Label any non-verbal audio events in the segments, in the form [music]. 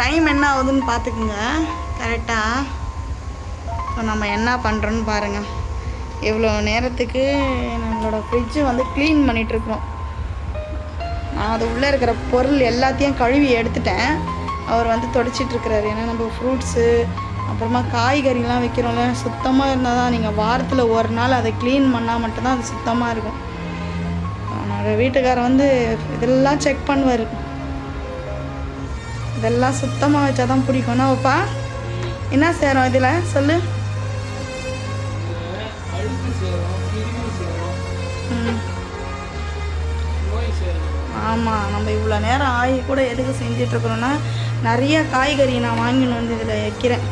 Time என்ன ஆகுதுன்னு பார்த்துக்குங்க. கரெக்டாக ஸோ நம்ம என்ன பண்ணுறோன்னு பாருங்கள் இவ்வளோ நேரத்துக்கு நம்மளோட ஃப்ரிட்ஜு வந்து க்ளீன் பண்ணிகிட்ருக்குறோம் நான் அது உள்ளே இருக்கிற பொருள் எல்லாத்தையும் கழுவி எடுத்துட்டேன். அவர் வந்து தொடச்சிட்ருக்கிறாரு ஏன்னா நம்ம ஃப்ரூட்ஸு அப்புறமா காய்கறிலாம் வைக்கிறோம்ல சுத்தமாக இருந்தால் தான் நீங்கள் வாரத்தில் ஒரு நாள் அதை க்ளீன் பண்ணால் மட்டும்தான் அது சுத்தமாக இருக்கும். என்னோட வீட்டுக்காரர் வந்து இதெல்லாம் செக் பண்ணுவார். இதெல்லாம் சுத்தமாக வச்சா தான் பிடிக்கும் வைப்பா என்ன சேரும் இதில்? சொல்லு. ஆமாம் நம்ம இவ்வளோ நேரம் ஆகி கூட எதுக்கு செஞ்சிட்ருக்குறோன்னா நிறைய காய்கறி நான் வாங்கின்னு வந்து இதில் வைக்கிறேன்.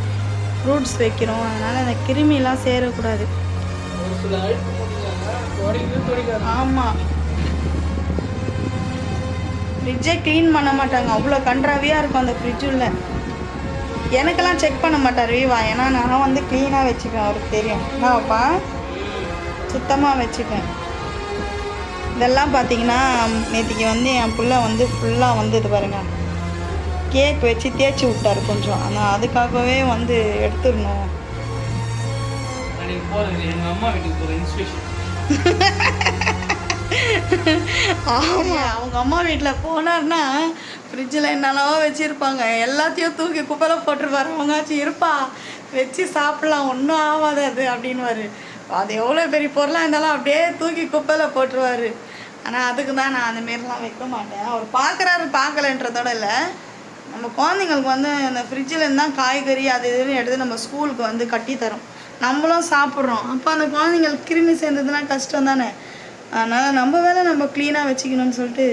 ஃப்ரூட்ஸ் வைக்கிறோம். அதனால் அந்த கிருமிலாம் சேரக்கூடாது. ஆமாம் ஃப்ரிட்ஜை க்ளீன் பண்ண மாட்டாங்க. அவ்வளோ கன்றாவியாக இருக்கும் அந்த ஃப்ரிட்ஜ் உள்ள. எனக்கெல்லாம் செக் பண்ண மாட்டார். வீவா ஏன்னா நான் வந்து க்ளீனாக வச்சுப்பேன் அவருக்கு தெரியும். என்னப்பா சுத்தமாக வச்சுப்பேன். இதெல்லாம் பார்த்தீங்கன்னா நேற்றுக்கு வந்து என் புள்ள வந்து ஃபுல்லாக வந்து இது பாருங்க. கேக் வச்சு தேய்ச்சி விட்டாரு கொஞ்சம். ஆனால் அதுக்காகவே வந்து எடுத்துடணும். போகிறது எங்கள் அம்மா வீட்டுக்கு போகிற இன்ஸ்பிரேஷன் [laughs] அவங்க அம்மா வீட்டில் போனார்னா ஃப்ரிட்ஜில் என்னெல்லாம் வச்சுருப்பாங்க. எல்லாத்தையும் தூக்கி குப்பையில் போட்டுருப்பாரு. அவங்காச்சும் இருப்பா வச்சு சாப்பிட்லாம். ஒன்றும் ஆகாது அது அப்படின்னுவாரு. அது எவ்வளோ பெரிய பொருளாக இருந்தாலும் அப்படியே தூக்கி குப்பையில் போட்டுருவார். ஆனால் அதுக்கு தான் நான் அந்த மாரிலாம் வைக்க மாட்டேன். அவர் பார்க்குறாரு பார்க்கலன்றதோட இல்லை. நம்ம குழந்தைங்களுக்கு வந்து அந்த ஃப்ரிட்ஜில் இருந்தால் காய்கறி அது இதுன்னு எடுத்து நம்ம ஸ்கூலுக்கு வந்து கட்டி நம்மளும் சாப்பிட்றோம். அப்போ அந்த குழந்தைங்களுக்கு கிருமி சேர்ந்ததுன்னா கஷ்டம் தானே. அதனால் நம்ம வேலை நம்ம க்ளீனாக வச்சுக்கணும்னு சொல்லிட்டு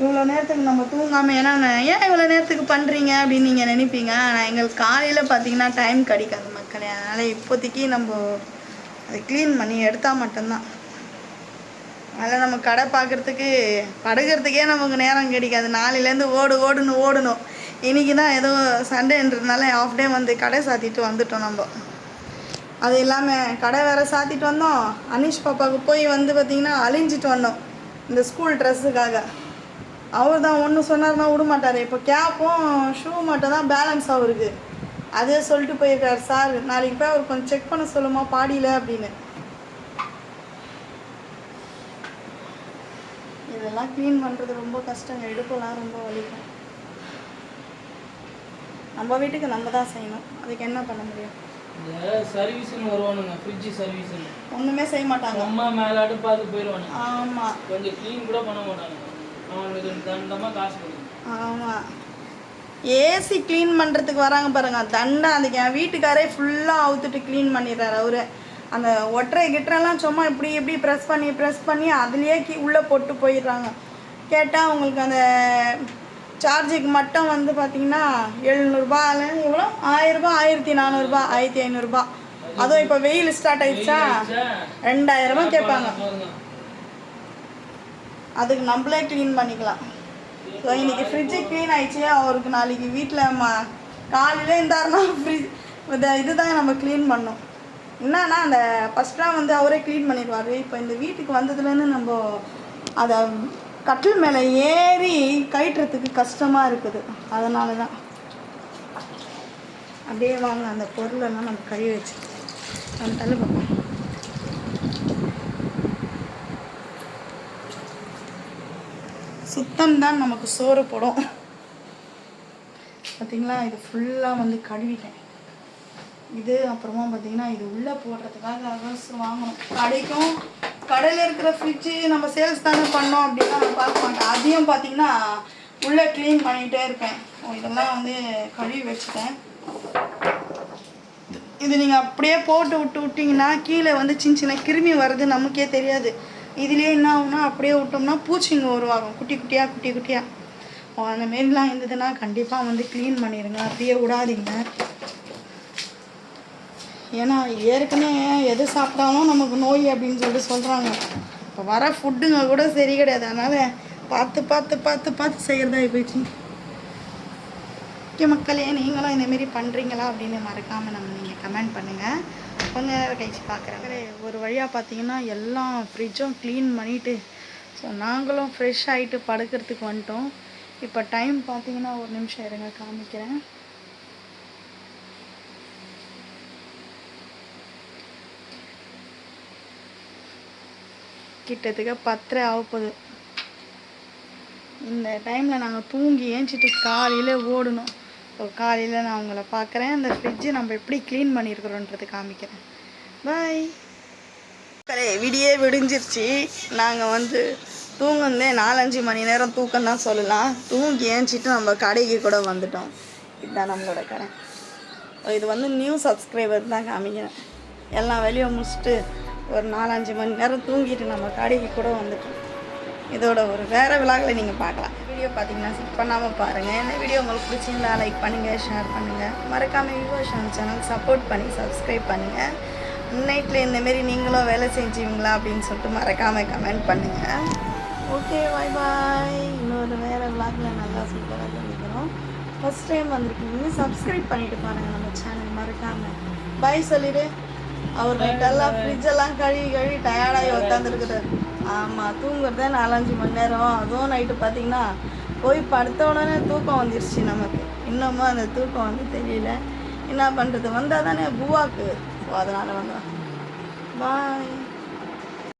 இவ்வளோ நேரத்துக்கு நம்ம தூங்காமல் ஏன்னா நான் ஏன் இவ்வளோ நேரத்துக்கு பண்ணுறீங்க அப்படின்னு நீங்கள் நினைப்பீங்க? ஆனால் எங்களுக்கு காலையில் பார்த்தீங்கன்னா டைம் கிடைக்காது மக்களே. அதனால் இப்போதைக்கு நம்ம அதை க்ளீன் பண்ணி எடுத்தால் மட்டும்தான். அதில் நம்ம கடை பார்க்குறதுக்கு படுக்கிறதுக்கே நமக்கு நேரம் கிடைக்காது. நாளையிலேருந்து ஓடு ஓடுன்னு ஓடணும். இன்றைக்கி தான் ஏதோ சண்டேன்றதுனால ஆஃப் டே வந்து கடை சாத்திட்டு வந்துட்டோம் நம்ம. அது இல்லாமல் கடை வேறு சாத்திட்டு வந்தோம். அனீஷ் பாப்பாவுக்கு போய் வந்து பார்த்திங்கன்னா அழிஞ்சிட்டு வந்தோம். இந்த ஸ்கூல் ட்ரெஸ்ஸுக்காக அவர் தான் ஒன்று சொன்னார்னா விட மாட்டார். இப்போ கேப்பும் ஷூ மட்டும் தான் பேலன்ஸ் அவருக்கு அதே சொல்லிட்டு போயிருக்கார் சார் நாளைக்கு போய் அவர் கொஞ்சம் செக் பண்ண சொல்லுமா பாடியில் அப்படின்னு. இதெல்லாம் க்ளீன் பண்ணுறது ரொம்ப கஷ்டங்க. எடுப்பெல்லாம் ரொம்ப வலிக்கும். நம்ம வீட்டுக்கு நம்ம தான் செய்யணும். அதுக்கு என்ன பண்ண முடியும்? இந்த சர்வீஸ்னு வருவானுங்க ஃப்ரிட்ஜ் சர்வீஸ்னு ஒன்றுமே செய்ய மாட்டாங்க. அம்மா மேலாட்டு பார்த்து போயிடுவானுங்க. ஆமாம் கொஞ்சம் க்ளீன் கூட பண்ண மாட்டானுங்க. அவனுக்கு தண்டமாக காசு கொடுக்கும் ஆமாம் ஏசி க்ளீன் பண்ணுறதுக்கு வராங்க பாருங்க. தண்டை. அதுக்கு என் வீட்டுக்காரே ஃபுல்லாக அவுத்துட்டு க்ளீன் பண்ணிடுறாரு அவரு. அந்த ஒற்றை கிட்டரெல்லாம் சும்மா இப்படி இப்படி ப்ரெஸ் பண்ணி ப்ரெஸ் பண்ணி அதுலேயே கீ உள்ளே போட்டு போயிடுறாங்க. கேட்டால் உங்களுக்கு அந்த சார்ஜுக்கு மட்டும் வந்து பார்த்தீங்கன்னா எழுநூறுபா எவ்வளோ ஆயிரரூபா ஆயிரத்தி நானூறுபா ஆயிரத்தி ஐநூறுரூபா அதுவும் இப்போ வெயில் ஸ்டார்ட் ஆயிடுச்சா? ரெண்டாயிரரூபா கேட்பாங்க. அதுக்கு நம்மளே க்ளீன் பண்ணிக்கலாம். ஸோ இன்னைக்கு ஃப்ரிட்ஜு க்ளீன் ஆயிடுச்சு. அவருக்கு நாளைக்கு வீட்டில் ம காலையில இருந்தாருன்னா ஃப்ரிட்ஜ் இந்த இதுதான் நம்ம க்ளீன் பண்ணோம் என்னன்னா அந்த ஃபஸ்ட்லாம் வந்து அவரே க்ளீன் பண்ணிடுவார். இப்போ இந்த வீட்டுக்கு வந்ததுலேருந்து நம்ம அதை கட்டில் மேலே ஏறி கயிட்டுறதுக்கு கஷ்டமாக இருக்குது. அதனால தான் அப்படியே வாங்க அந்த பொருளெல்லாம் நம்ம கழுவி வச்சு. நம்ம தள்ளு பார்ப்போம் சுத்தம் தான் நமக்கு சோறு போடும். பார்த்தீங்களா இது ஃபுல்லாக வந்து கழுவிட்டேன். இது அப்புறமா பார்த்தீங்கன்னா இது உள்ளே போடுறதுக்காக அரசு வாங்கணும். கடைக்கும் கடையில் இருக்கிற ஃப்ரிட்ஜு நம்ம சேல்ஸ் தானே பண்ணோம் அப்படின்னா நான் பார்க்க மாட்டேன். அதையும் பார்த்தீங்கன்னா உள்ளே க்ளீன் பண்ணிகிட்டே இருப்பேன் இதெல்லாம் வந்து கழுவி வச்சுட்டேன். இது நீங்கள் அப்படியே போட்டு விட்டு விட்டிங்கன்னா கீழே வந்து சின்ன சின்ன கிருமி வருது நமக்கே தெரியாது. இதுலேயே என்ன ஆகும்னா அப்படியே விட்டோம்னா பூச்சிங்க உருவாகும். குட்டி குட்டியாக குட்டி குட்டியாக அந்த மாரிலாம் இருந்ததுன்னா கண்டிப்பாக வந்து க்ளீன் பண்ணிடுங்க அப்படியே விடாதீங்க. ஏன்னா ஏற்கனவே எது சாப்பிட்டாலும் நமக்கு நோய் அப்படின்னு சொல்லிட்டு சொல்கிறாங்க இப்போ வர ஃபுட்டுங்க கூட சரி கிடையாது. அதனால் பார்த்து பார்த்து பார்த்து பார்த்து செய்கிறதா போயிடுச்சு. முக்கிய மக்களே நீங்களும் இந்தமாரி பண்ணுறீங்களா அப்படின்னு மறக்காமல் நம்ம நீங்கள் கமெண்ட் பண்ணுங்கள் கொஞ்ச நேரம் கழிச்சு பார்க்குறேன் ஒரு வழியாக பார்த்தீங்கன்னா எல்லாம் ஃப்ரிட்ஜும் க்ளீன் பண்ணிவிட்டு ஸோ நாங்களும் ஃப்ரெஷ் ஆகிட்டு படுக்கிறதுக்கு வந்துட்டோம். இப்போ டைம் பார்த்தீங்கன்னா ஒரு நிமிஷம் இருங்க காமிக்கிறேன். கிட்டத்தட்ட பத்தரை ஆக இந்த டைமில் நாங்கள் தூங்கி ஏஞ்சிட்டு காலையில் ஓடணும். ஸோ காலையில் நான் உங்களை பார்க்குறேன். அந்த ஃப்ரிட்ஜை நம்ம எப்படி க்ளீன் பண்ணியிருக்கிறோன்றது காமிக்கிறேன். பாய் கலே விடியே விடிஞ்சிருச்சு. நாங்கள் வந்து தூங்குந்தே நாலஞ்சு மணி நேரம் தூக்கம் தான் சொல்லலாம். தூங்கி ஏஞ்சிட்டு நம்ம கடைக்கு கூட வந்துட்டோம். இதுதான் நம்மளோட கடை. இது வந்து நியூ சப்ஸ்கிரைபர் தான் காமிக்கிறேன். எல்லாம் வெளியே முடிச்சுட்டு ஒரு நாலஞ்சு மணி நேரம் தூங்கிட்டு நம்ம கடைக்கு கூட வந்துட்டோம். இதோட ஒரு வேறு விழாக்களை நீங்கள் பார்க்கலாம். வீடியோ பார்த்தீங்கன்னா ஸ்கிப் பண்ணாமல் பாருங்கள் என்ன வீடியோ உங்களுக்கு பிடிச்சிருந்தா லைக் பண்ணுங்கள் ஷேர் பண்ணுங்கள் மறக்காமல் விவோஷன் சேனல் சப்போர்ட் பண்ணி சப்ஸ்கிரைப் பண்ணுங்கள் நைட்டில் இந்தமாரி நீங்களும் வேலை செஞ்சீங்களா அப்படின்னு சொல்லிட்டு மறக்காமல் கமெண்ட் பண்ணுங்கள் ஓகே பாய் பாய் இன்னொரு வேறு விளாகில் நல்லா சூப்பராக பண்ணிக்கிறோம் ஃபஸ்ட் டைம் வந்திருக்கீங்க. சப்ஸ்கிரைப் பண்ணிட்டு பாருங்கள் நம்ம சேனல் மறக்காமல் பாய் சொல்லிடு. அவர் நைட்டெல்லாம் ஃப்ரிட்ஜெல்லாம் கழுவி கழுவி டயர்டாகி உட்காந்துருக்குறாரு ஆமாம் தூங்குறதே நாலஞ்சு மணி நேரம். அதுவும் நைட்டு பார்த்தீங்கன்னா போய் படுத்த உடனே தூக்கம் வந்துருச்சு நமக்கு. இன்னமும் அந்த தூக்கம் வந்து தெரியல. என்ன பண்ணுறது வந்தால் தானே பூவாக்கு. ஸோ அதனால் வந்தோம் பாய்